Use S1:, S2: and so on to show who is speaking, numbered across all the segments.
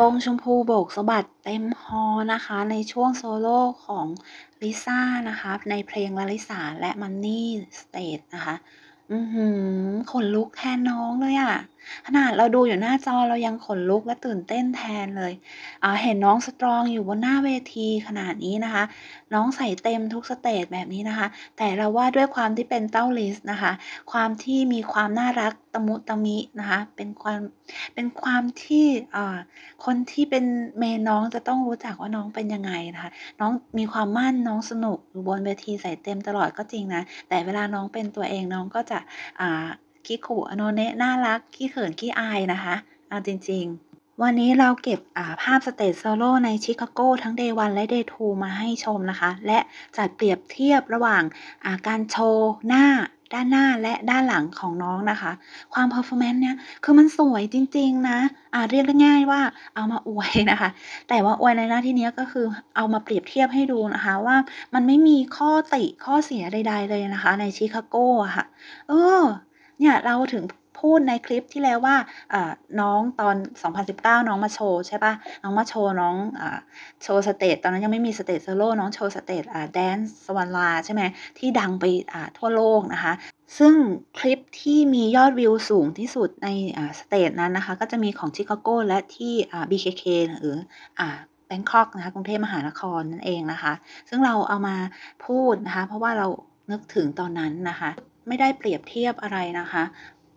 S1: บงชมพูโบกสะบัดเต็มฮอนะคะ ในช่วงโซโล่ของลิซ่านะคะ ในเพลงลลิสาและมันนี่สเตทนะคะ อือหือขนลุกแทนน้องเลยอะขนาดเราดูอยู่หน้าจอเรายังขนลุกและตื่นเต้นแทนเลยอ่าเห็นน้องสตรองอยู่บนหน้าเวทีขนาดนี้นะคะ น้องใส่เต็มทุกสเตจแบบนี้นะคะ แต่เราว่าด้วยความที่เป็นเต้า Liz นะคะ ความที่มีความน่ารักตะมุตะมินะคะ เป็นความเป็นความที่คนที่เป็นเมนน้องจะต้องรู้จักว่าน้องเป็นยังไงนะคะ น้องมีความมั่นน้องสนุกอยู่บนเวทีใส่เต็มตลอดก็จริงนะ แต่เวลาน้องเป็นตัวเองน้องก็จะอ่า ขี้ขู่อโนเนะน่ารักขี้เขินขี้อายนะคะเอาจริง ๆ วันนี้เราเก็บภาพสเตจโซโลใน Chicago ทั้ง Day 1และ Day 2มาให้ชมนะคะ และจัดเปรียบเทียบระหว่างาการโชว์หน้าด้านหน้าและด้านหลังของน้องนะคะ ความ performance เนี่ย คือมันสวยจริง ๆ นะ อ่าเรียกง่ายว่าเอามาอวยนะคะ แต่ว่าอวยในหน้าที่นี้ก็คือเอามาเปรียบเทียบให้ดูนะคะว่ามันไม่มีข้อติข้อเสียใด ๆ เลยนะคะ ใน Chicago อะค่ะ เออ เนี่ยเราถึงพูดในคลิปที่แล้วว่าน้องตอน 2019 น้องมาโชว์ใช่ปล่าน้องมาโชว์น้องอโชว์สเตจตอนนั้นยังไม่มีสเตจโซโลน้องโชว์สเตจอ่า Dance Swanla ใช่ไหมที่ดังไปทั่วโลกนะคะ ซึ่งคลิปที่มียอดวิวสูงที่สุดในสเตจนั้นนะคะ ก็จะมีของ Chicago และที่ BKK หรือแบงกอกนะคะกรุงเทพมหานครนั่นเองนะคะ ซึ่งเราเอามาพูดนะคะ เพราะว่าเรานึกถึงตอนนั้นนะคะ ไม่ได้เปรียบเทียบอะไรนะคะ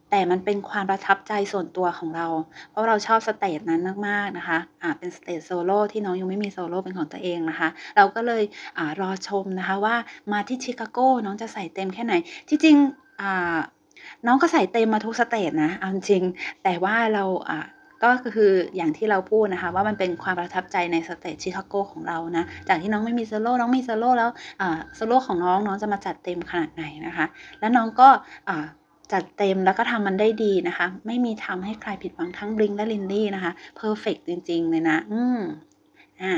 S1: แต่มันเป็นความประทับใจส่วนตัวของเรา เพราะเราชอบสเตจนั้นมากๆนะคะอ่าเป็นสเตจโซโล่ที่น้องยังไม่มีโซโล่เป็นของตัวเองนะคะ เราก็เลยอ่ารอชมนะคะว่ามาที่ชิคาโก้น้องจะใส่เต็มแค่ไหน ที่จริงอ่าน้องก็ใส่เต็มมาทุกสเตจนะเอาจริง แต่ว่าเราอ่า ก็คืออย่างที่เราพูดนะคะ ว่ามันเป็นความประทับใจในสเตจ Chicago ของเรานะจากที่น้องไม่มีโซโล่น้องมีโซโล่แล้วโซโล่ของน้องน้องจะมาจัดเต็มขนาดไหนนะคะ แล้วน้องก็จัดเต็มแล้วก็ทำมันได้ดีนะคะ ไม่มีทำให้ใครผิดหวังทั้ง Blink และ Lindy นะคะเพอร์เฟกต์จริง ๆ เลยนะ อืมอ่า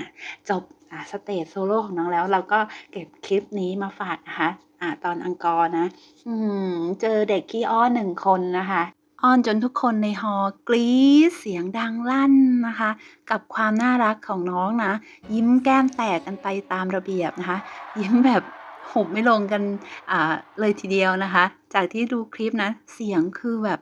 S1: จบสเตจโซโล่ของน้องแล้ว เราก็เก็บคลิปนี้มาฝากนะคะอ่าตอนอังกอร์นะ อื้อฮือเจอเด็กขี้อ้อน1คนนะคะ อ้อนจนทุกคนในฮอกรี๊ดเสียงดังลั่นนะคะ กับความน่ารักของน้องนะ ยิ้มแก้มแตกกันไปตามระเบียบนะคะ ยิ้มแบบหุบไม่ลงกันอ่าเลยทีเดียวนะคะ จากที่ดูคลิปนะ เสียงคือแบบ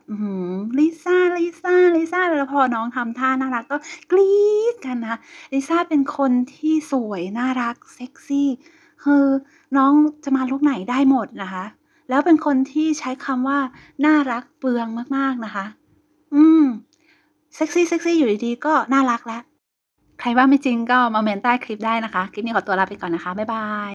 S1: ลิซ่าลิซ่าลิซ่าแล้วพอน้องทำท่าน่ารักก็กรี๊ดกันนะลิซ่าเป็นคนที่สวยน่ารักเซ็กซี่คือน้องจะมาลุกไหนได้หมดนะคะ แล้วเป็นคนที่ใช้คำว่า น่ารักเปลืองมากๆนะคะ อืม เซ็กซี่เซ็กซี่อยู่ดีๆ ก็น่ารักแล้ว ใครว่าไม่จริงก็มาเมนใต้คลิปได้นะคะ คลิปนี้ขอตัวลาไปก่อนนะคะ บ๊ายบาย